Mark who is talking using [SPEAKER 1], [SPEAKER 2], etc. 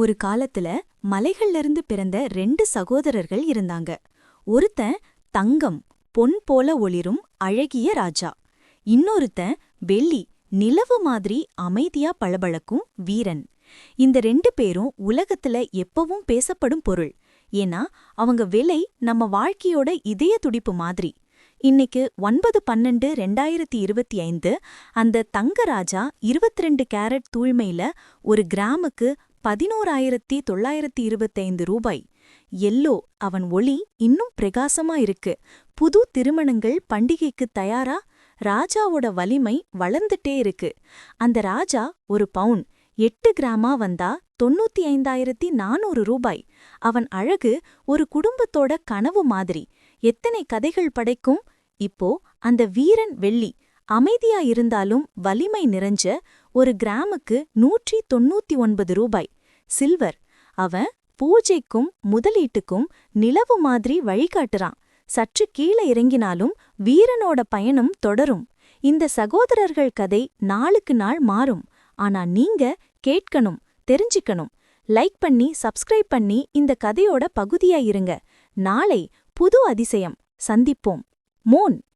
[SPEAKER 1] ஒரு காலத்துல மலைகள்ல இருந்து பிறந்த ரெண்டு சகோதரர்கள் இருந்தாங்க. ஒருத்தன் தங்கம் பொன் போல ஒளிரும் அழகிய ராஜா. இன்னொருத்தன் வெள்ளி நிலவு மாதிரி அமைதியா பளபளக்கும் வீரன். இந்த ரெண்டு பேரும் உலகத்துல எப்பவும் பேசப்படும் பொருள். ஏன்னா அவங்க விலை நம்ம வாழ்க்கையோட இதய துடிப்பு மாதிரி. இன்னைக்கு ஒன்பது பன்னெண்டு ரெண்டாயிரத்தி இருபத்தி ஐந்து அந்த தங்கராஜா இருபத்தி ரெண்டு கேரட் தூய்மையில ஒரு கிராமுக்கு பதினோராயிரத்தி தொள்ளாயிரத்தி இருபத்தைந்து ரூபாய். எல்லோ அவன் ஒளி இன்னும் பிரகாசமா இருக்கு. புது திருமணங்கள் பண்டிகைக்கு தயாரா? ராஜாவோட வலிமை வளர்ந்துட்டே இருக்கு. அந்த ராஜா ஒரு பவுன் எட்டு கிராமா வந்தா தொண்ணூத்தி ஐந்தாயிரத்தி நானூறு ரூபாய். அவன் அழகு ஒரு குடும்பத்தோட கனவு மாதிரி. எத்தனை கதைகள் படைக்கும்? இப்போ அந்த வீரன் வெள்ளி அமைதியா இருந்தாலும் வலிமை நிறைஞ்ச ஒரு கிராமுக்கு நூற்றி தொண்ணூத்தி ஒன்பது ரூபாய். சில்வர். அவன் பூஜைக்கும் முதலீட்டுக்கும் நிலவு மாதிரி வழிகாட்டுறான். சற்று கீழே இறங்கினாலும் வீரனோட பயணம் தொடரும். இந்த சகோதரர்கள் கதை நாளுக்கு நாள் மாறும். ஆனா நீங்க கேட்கணும் தெரிஞ்சுக்கணும். லைக் பண்ணி சப்ஸ்கிரைப் பண்ணி இந்த கதையோட பகுதியா இருங்க. நாளை புது அதிசயம். சந்திப்போம். மோன்.